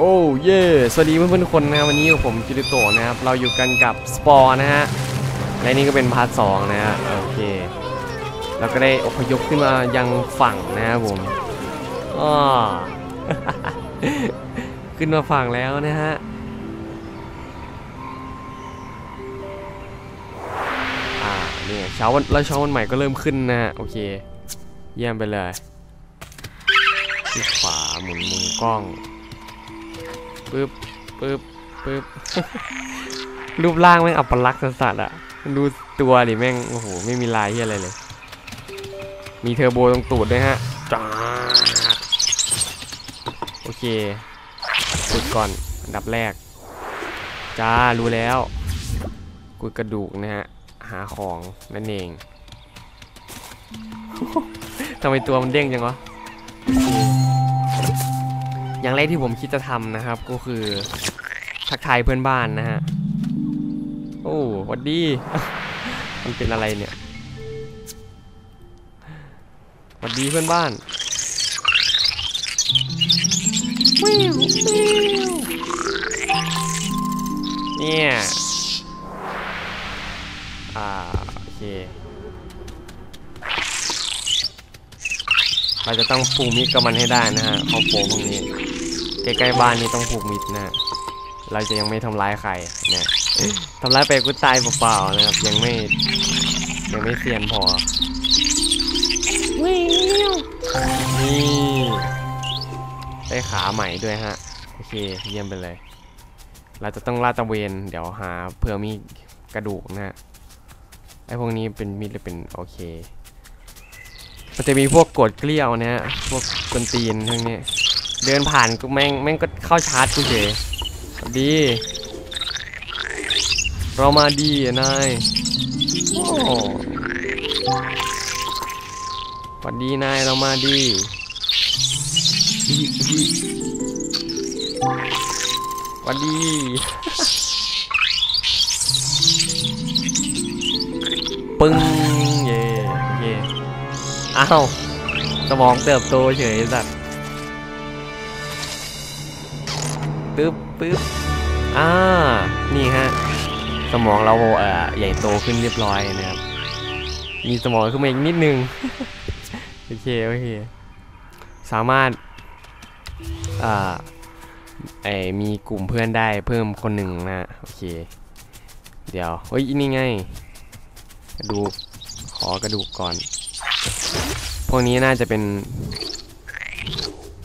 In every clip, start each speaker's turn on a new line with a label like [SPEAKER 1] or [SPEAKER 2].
[SPEAKER 1] โอ้เย่สวัสดีเพื่อนๆคนนะครับวันนี้กับผมกิริโตะนะครับ เราอยู่กันกับสปอร์นะฮะ และนี่ก็เป็นพาร์ทสองนะฮะ โอเค เราก็ได้อพยพขึ้นมายังฝั่งนะครับผมอ้อขึ้นมาฝั่งแล้วนะฮะอ่านี่เช้าวันแล้วเช้าวันใหม่ก็เริ่มขึ้นนะฮะ โอเค เยี่ยมไปเลยที่ขวาหมุนมุมกล้อง ปึ๊บปึ๊บปึ๊บรูปร่างแม่งอัปลักษณ์สัสๆอะดูตัวดิแม่งโอ้โหไม่มีลายที่อะไรเลย มีเทอร์โบตรงตูดด้วยฮะจ้าโอเคขุดก่อนอันดับแรก จ้ารู้แล้วกุดกระดูกนะฮะหาของนั่นเองทำไมตัวมันเด้งจังวะ อย่างแรกที่ผมคิดจะทำนะครับ ก็คือทักทายเพื่อนบ้านนะฮะ โอ้วัดดี มันเป็นอะไรเนี่ยหวัดดีเพื่อนบ้านเนี่ยอ่าโอเค เราจะต้องผูมิกับมันให้ได้นะฮะครอบครัวพวกนี้ ใกล้ๆบ้านนี้ต้องผูกมิตรนะฮะเราจะยังไม่ทำร้ายใครนะทำร้ายไปก็ตายเปล่าๆนะครับ ยังไม่ยังไม่เซียนพอนี่ได้ขาใหม่ด้วยฮะ โอเคเยี่ยมไปเลย เราจะต้องลาดตระเวน เดี๋ยวหาเผื่อมีกระดูกนะฮะไอ้พวกนี้เป็นมิตรหรือเป็นโอเค มันจะมีพวกกดเกลี้ยวนะฮะ พวกกวนตีนพวกนี้ เดินผ่านก็แม่งแม่งก็เข้าชาร์จกูเฉยดี เรามาดีนายโอ้สวัสดีนายเรามาดีสวัสดีปึ้งเย่เย่อ้าวสมองเติบโตเฉยสัตว์ ปึ๊บปึ๊บอ่านี่ฮะสมองเราเอ่อใหญ่โตขึ้นเรียบร้อยนะครับ มีสมองขึ้นมาอีกนิดนึงโอเคโอเคสามารถอ่าไอมีกลุ่มเพื่อนได้เพิ่มคนหนึ่งนะโอเค เดี๋ยวเฮ้ยนี่ไงกระดูกขอกระดูกก่อน พวกนี้น่าจะเป็น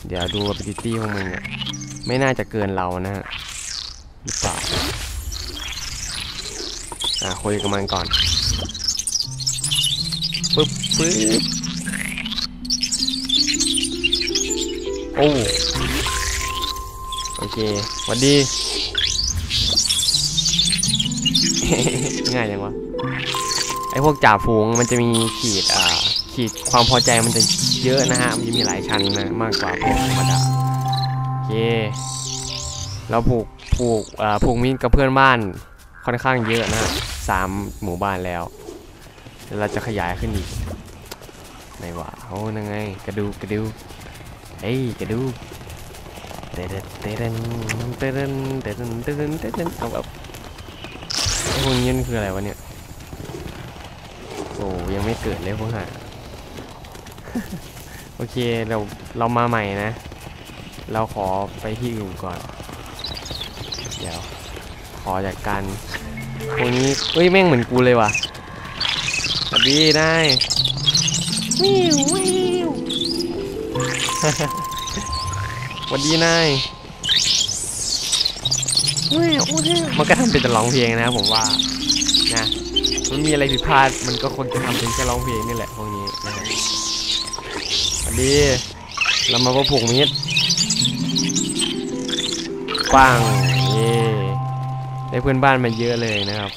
[SPEAKER 1] เดี๋ยวดู ability ของมึงอะ ไม่น่าจะเกินเรานะฮะหรือเปล่าอ่าคุยกับมันก่อนปึ๊บปึ๊บโอ้โอเควัสดี ง่ายจังวะไอพวกจ่าฝูงมันจะมีขีดอ่าขีดความพอใจมันจะเยอะนะฮะ มันจะมีหลายชั้นนะมากกว่าพวกธรรมดา เย่เราปลูกผูกปลูกมิ้นกับเพื่อนบ้านค่อนข้างเยอะนะสามหมู่บ้านแล้วเดี๋ยวเราจะขยายขึ้นอีกไหนวะโอ้ยังไงกระดูกระดูเฮ้ยกระดูเตเดนเตเดนเตเดนเตเนเตเนเตเนเอาแบบพวกนี้คืออะไรวะเนี่ยโอ้ยังไม่เกิดเลยพวกห่าโอเคเราเรามาใหม่นะ เราขอไปที่อื่นก่อน เดี๋ยว ขอจากการพวกนี้เฮ้ยแม่งเหมือนกูเลยว่ะสวัสดีนายวิววิวสวัสดีนายวิววิวมันก็ทำเป็นแต่ร้องเพลงนะผมว่านะมันมีอะไรผิดพลาดมันก็ควรจะทำเป็นแค่ร้องเพลงนี่แหละพวกนี้นะฮะสวัสดี เรามาพบผูกมิตรปังเย่ได้เพื่อนบ้านมาเยอะเลยนะครับ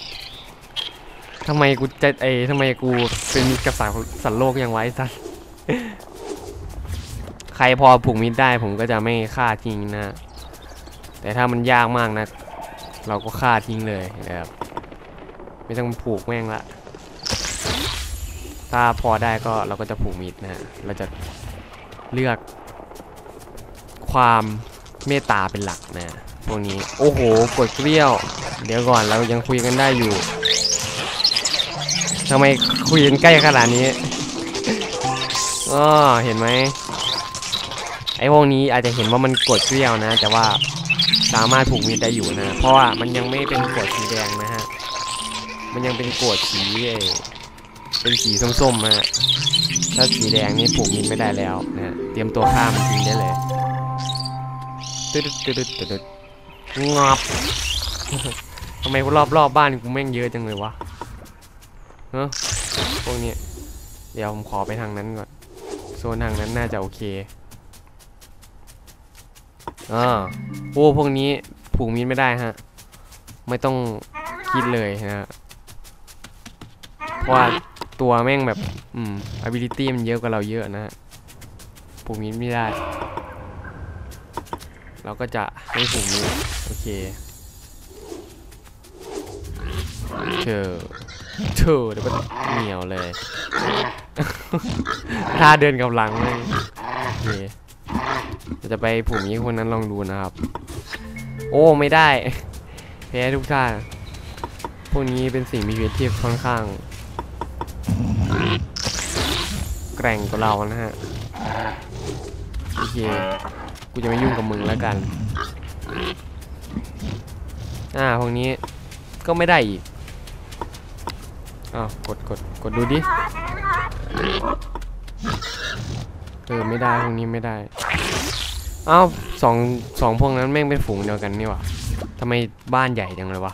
[SPEAKER 1] ทำไมกูจะเอทำไมกูเป็นมิตรกับสาวสัตว์โลกยังไว้สัสใครพอผูกมิตรได้ผมก็จะไม่ฆ่าทิ้งนะ แต่ถ้ามันยากมากนะ เราก็ฆ่าทิ้งเลยนะครับไม่ต้องผูกแม่งละ ถ้าพอได้ก็เราก็จะผูกมิตรนะฮะเราจะ เลือก ความเมตตาเป็นหลักนะพวกนี้โอ้โหกดเกลี้ยว เดี๋ยวก่อนเรายังคุยกันได้อยู่ทำไมคุยกันใกล้ขนาดนี้อ๋อเห็นไหมไอ้พวกนี้อาจจะเห็นว่ามันกดเกลี้ยวนะ แต่ว่าสามารถผูกมิดได้อยู่นะ เพราะว่ามันยังไม่เป็นกดสีแดงนะฮะ มันยังเป็นกดสีเป็นสีส้มๆนะฮะ ถ้าสีแดงนี่ผูกมิดไม่ได้แล้วนะเตรียมตัวฆ่ามันทิ้งได้เลยตึ๊ดตึ๊ดตึ๊ดตึ๊ดตึ๊ดงอบทำไมรอบรอบๆบ้านกูแม่งเยอะจังเลยวะเฮ้พวกนี้เดี๋ยวผมขอไปทางนั้นก่อน โซนทางนั้นน่าจะโอเคอ่าโอ้พวกนี้ผูกมิดไม่ได้ฮะ ไม่ต้องคิดเลยนะฮะเพราะว่า ตัวแม่งแบบ อืม ability มันเยอะกว่าเราเยอะนะฮะผูกมิดไม่ได้ เราก็จะไม่ผูกมิดโอเคเธอเธอเดี๋ยวก็เหนียวเลยถ้าเดินกับหลังเลยโอเคจะไปผูกมิดคนนั้นลองดูนะครับ โอ้ไม่ได้แพ้ทุกท่าพวกนี้เป็นสิ่งมีชีวิตที่ค่อนข้าง แกร่งกว่าเรานะฮะโอเคกูจะไม่ยุ่งกับมึงแล้วกัน อ่าพวกนี้ก็ไม่ได้อีกอ้าวกดกดกดดูดิเออไม่ได้พวกนี้ไม่ได้อ้าวสองสองพวกนั้นแม่งเป็นฝูงเดียวกันนี่ว่าทำไมบ้านใหญ่จังเลยวะ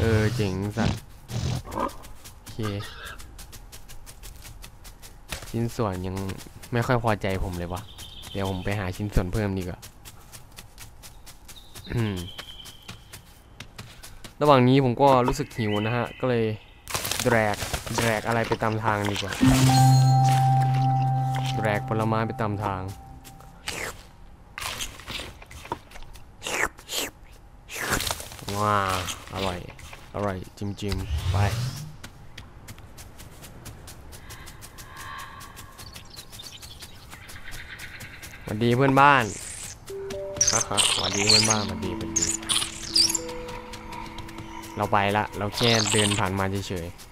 [SPEAKER 1] เออเจ๋งสัสโอเค ชิ้นส่วนยังไม่ค่อยพอใจผมเลยวะเดี๋ยวผมไปหาชิ้นส่วนเพิ่มดีกว่าระหว่างนี้ผมก็รู้สึกหิวนะฮะ ก็เลยแดกแดกอะไรไปตามทางดีกว่าแดกผลไม้ไปตามทาง ว้าอร่อย อร่อยจริงๆ ไป วัสดีเพื่อนบ้านครับครับสวัสดีเพื่อนบ้านสวัสดีสวัสดี เราไปละ เราแค่เดินผ่านมาเฉยๆ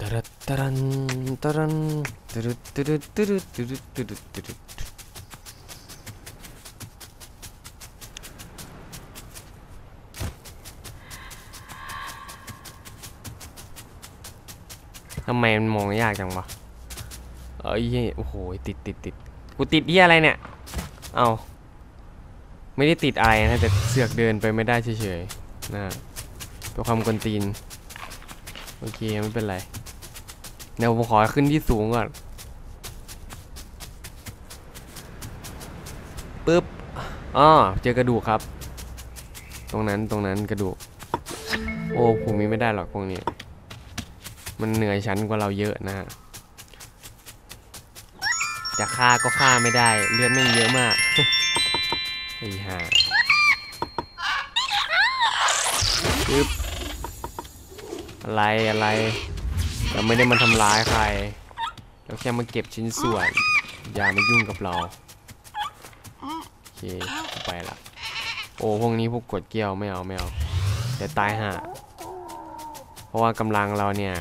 [SPEAKER 1] ตะรัดตะรันตะรันตะรุดตะรุดตะรุดตะรุดตะรุดตำไมมันมองยากจังวะเอ้ยโอ้โหติดติดติดกูติดที่อะไรเนี่ย เอาไม่ได้ติดอะไรนะแต่เสือกเดินไปไม่ได้เฉยๆนะเป็นความกวนตีน โอเคไม่เป็นไร เดี๋ยวผมขอขึ้นที่สูงก่อนปึ๊บอ๋อเจอกระดูกครับ ตรงนั้นตรงนั้นกระดูก โอ้ผมมีไม่ได้หรอกพวกนี้ มันเหนื่อยชั้นกว่าเราเยอะนะฮะจะฆ่าก็ฆ่าไม่ได้ เลือดแม่งเยอะมากไอ้ห่าปึ๊บอะไรอะไรเราไม่ได้มาทำร้ายใคร เราแค่มาเก็บชิ้นส่วน อย่ามายุ่งกับเรา โอเค ไปละ โอ้ พวกนี้พวกกดเกี้ยวไม่เอาไม่เอาเดี๋ยวตายห่าเพราะว่ากำลังเราเนี่ย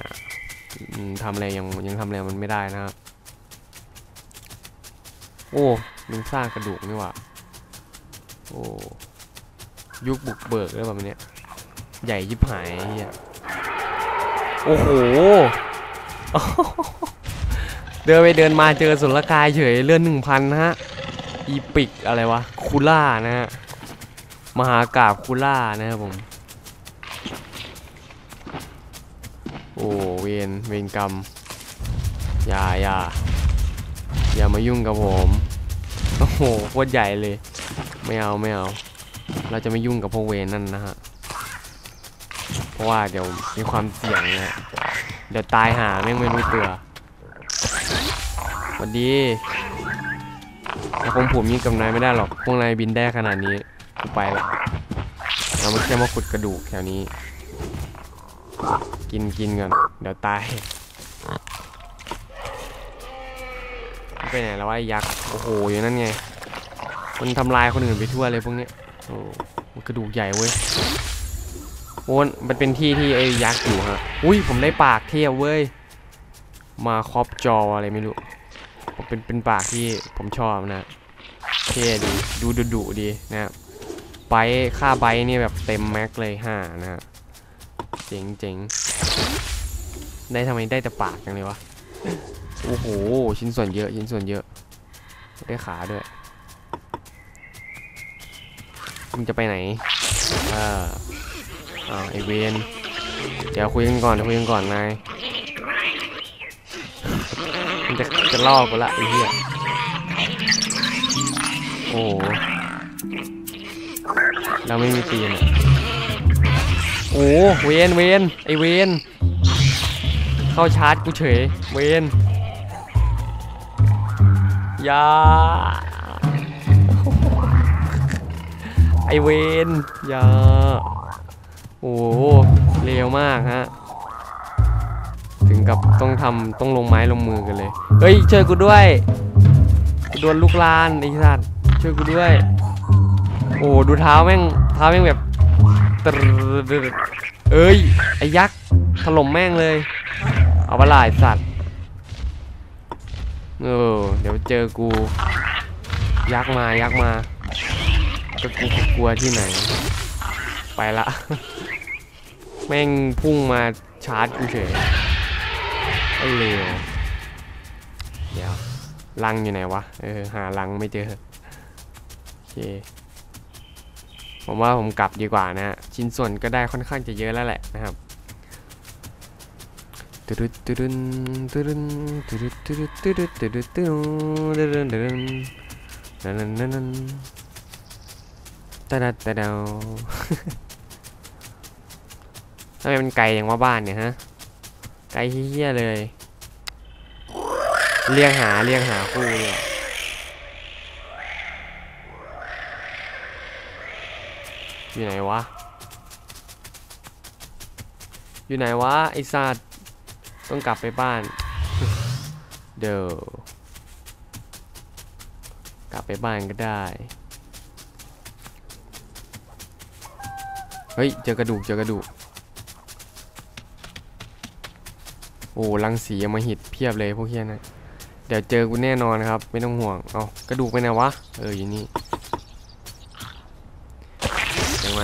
[SPEAKER 1] ทำอะไรยังยังทำอะไรมันไม่ได้นะครับ โอ้มันสร้างกระดูกนี่หว่าโอ้ยุคบุกเบิกเลยแบบนี้ใหญ่ยิบหายเฮียโอ้โห เดินไปเดินมาเจอสุลกายเฉยเลื่อนหนึ่งพันฮะ อีปิกอะไรวะ คูล่านะฮะ มหากราบคูล่านะครับผม โอ้เวนเวนกรรม อย่าอย่าอย่ามายุ่งกับผม โอ้โหโคตรใหญ่เลย ไม่เอาไม่เอา เราจะไม่ยุ่งกับพวกเวนนั่นนะฮะ เพราะว่าเดี๋ยวมีความเสี่ยงเนี่ยเดี๋ยวตายหาแม่งไม่รู้ตัวสวัสดีแต่คงผมยิงกับนายไม่ได้หรอก พวกนายบินได้ขนาดนี้กูไปละเราไม่แค่มาขุดกระดูกแถวนี้ กินกินก่อน เดี๋ยวตายไปไหนแล้วไอ้ยักษ์ โอ้โห อยู่นั่นไง มันทำลายคนอื่นไปทั่วเลยพวกนี้โอ้มันกระดูกใหญ่เว้ยโอ้มันเป็นที่ที่ไอ้ยักษ์อยู่ฮะ อุ้ย ผมได้ปากเทียเว้ย มาครอบจออะไรไม่รู้ ผมเป็นเป็นปากที่ผมชอบนะ เท่ดี ดูดุดุดีนะไบต์ค่าไบต์นี่แบบเต็มแม็กเลยห้านะฮะ เจ๋งเจ๋งได้ทำไมได้แต่ปากจังเลยวะ โอ้โห ชิ้นส่วนเยอะชิ้นส่วนเยอะ ได้ขาด้วยมึงจะไปไหนเอออ้าไอเวนเดี๋ยวคุยกันก่อนเดี๋ยวคุยกันก่อนนายมันจะจะลอกกูละไอ้เหี้ยโอ้เราไม่มีตีนอะ เวนเวนไอเวนเข้าชาร์จกูเฉย เวนยาไอเวนยาโอ้โหเร็วมากฮะ ถึงกับต้องทำต้องลงไม้ลงมือกันเลย เฮ้ยช่วยกูด้วยโดนลูกลานไอ้สัตว์ช่วยกูด้วย โอ้ดูเท้าแม่งเท้าแม่งแบบ เอ้ย ไอ้ยักษ์ ถล่มแม่งเลย เอาไปลายสัตว์ เออ เดี๋ยวเจอกู ยักษ์มา ยักษ์มาก็กูกลัวที่ไหน ไปละ แม่งพุ่งมาชาร์จกูเฉย ไอ้เลวเดี๋ยวลังอยู่ไหนวะ เออ หาลังไม่เจอ โอเค ผมว่าผมกลับดีกว่านะฮะชิ้นส่วนก็ได้ค่อนข้างจะเยอะแล้วแหละนะครับตึ๊ดตึ๊ดตึ๊ดตึ๊ดตึ๊ดตึ๊ดตึ๊ดตึ๊ดตึ๊ดตึ๊ดตึ๊ดตึ๊ดนั่นนั่นนั่นนั่นตาดาตาดาทำไมมันไกลอย่างว่าบ้านเนี่ยฮะไกลเฮี้ยเลย เรียกหาเรียกหาคู่เลย อยู่ไหนวะ อยู่ไหนวะไอสัตว์ต้องกลับไปบ้าน เดี๋ยวกลับไปบ้านก็ได้ เฮ้ยเจอกระดูกเจอกระดูก โอ้ลังสีมาหิตเพียบเลยพวกเฮียนะ เดี๋ยวเจอกูแน่นอนครับ ไม่ต้องห่วง เอากระดูกไปไหนวะ เอออยู่นี่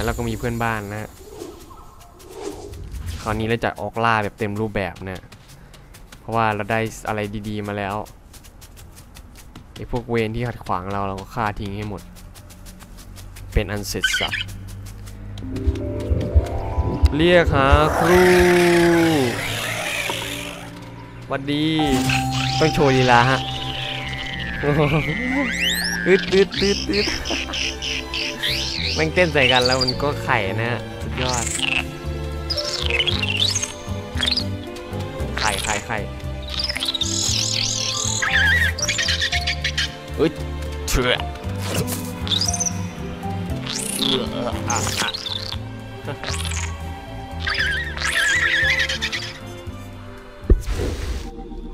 [SPEAKER 1] อย่างไรเราก็มีเพื่อนบ้านนะ คราวนี้เราจะออกล่าแบบเต็มรูปแบบนะ เพราะว่าเราได้อะไรดีๆมาแล้วไอ้พวกเวรที่ขัดขวางเราเราก็ฆ่าทิ้งให้หมด เป็นอันเสร็จสับเรียกหาครูวัดดี ต้องโชว์ลีลาฮะตืดตืดตืดตืด แม่งเต้นใส่กันแล้วมันก็ไข่นะฮะสุดยอด ไข่ไข่ไข่เอ้ยเชื่อเอื้ออะ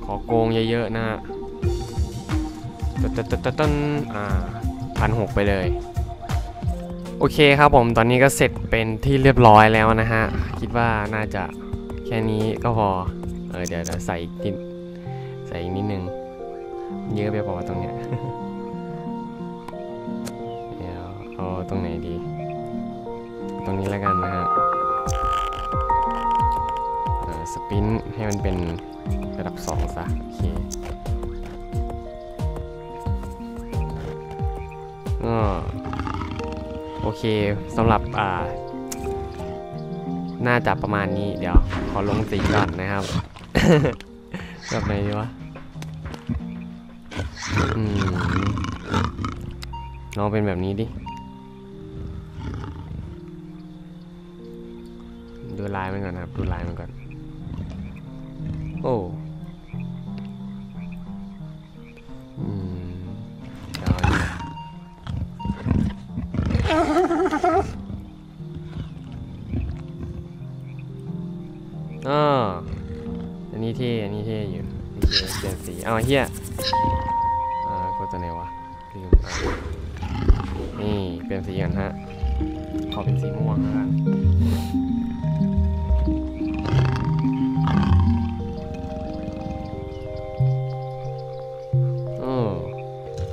[SPEAKER 1] ขอโกงเยอะๆนะฮะตันตันตันตันตันอ่าพันหกไปเลย โอเคครับผมตอนนี้ก็เสร็จเป็นที่เรียบร้อยแล้วนะฮะ คิดว่าน่าจะแค่นี้ก็พอ เออเดี๋ยวใส่อีกนิดใส่อีกนิดนึง เยอะไปพอตรงเนี้ยเดี๋ยวเอาตรงไหนดี ตรงนี้แล้วกันนะฮะสปินให้มันเป็นระดับ 2 ซะ โอเคก็ โอเคสำหรับอ่า น่าจะประมาณนี้เดี๋ยว ขอลงสีก่อนนะครับแบบไหนดีวะอืมลองเป็นแบบนี้ดิ เปลี่ยนสีเอาเฮียตัวไหนวะลืมอะนี่เป็นสีกันฮะขอเป็นสีม่วงกัน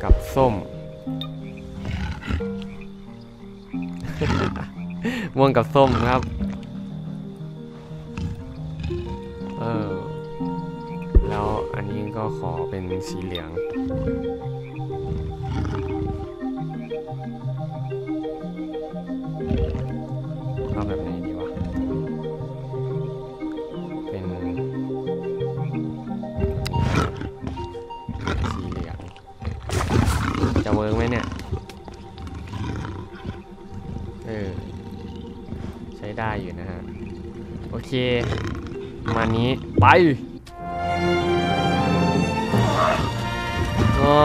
[SPEAKER 1] กับส้ม ม่วงกับส้มครับ ก็ขอเป็นสีเหลืองเอาแบบไหนดีวะ เป็น สีเหลือง จะเวิร์กไหมเนี่ย เออ ใช้ได้อยู่นะฮะ โอเค มานี้ไป อ๋อ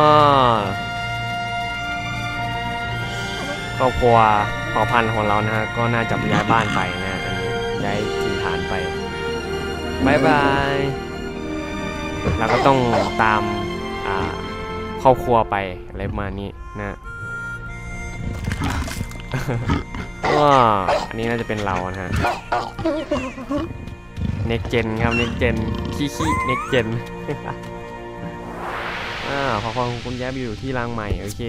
[SPEAKER 1] ครอบครัวเผ่าพันธุ์ของเรานะฮะก็น่าจะย้ายบ้านไปนะฮะอันนี้ย้ายถิ่นฐานไปบายบายเราก็ต้องตามอ่าครอบครัวไปอะไรประมาณนี้นะว้าอันนี้น่าจะเป็นเรานะฮะเน็กเจนครับเน็กเจนขี้ขี้เน็กเจน อ่าพอฟังคุณแย้มอยู่ที่รางใหม่โอเค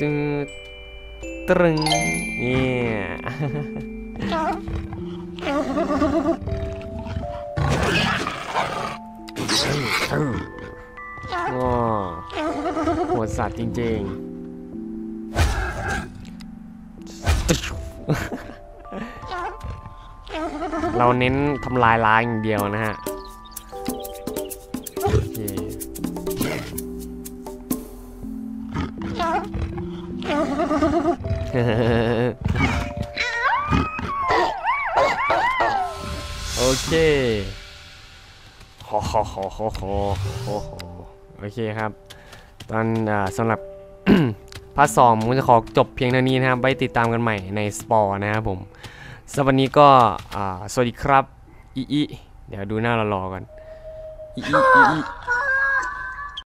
[SPEAKER 1] ตึงตรึงเนี่ยว้าโหดสัตว์จริงๆ เราเน้นทำลายล้างอย่างเดียวนะฮะโอเคโอเคโหโหโหโหโหโหโอเคครับ ตอนสำหรับพาร์ทสองผมจะขอจบเพียงเท่านี้นะครับ ไว้ติดตามกันใหม่ในสปอร์นะครับผม สำหรับวันนี้ก็สวัสดีครับอีอีเดี๋ยวดูหน้าเรารอกันอีอีอีอี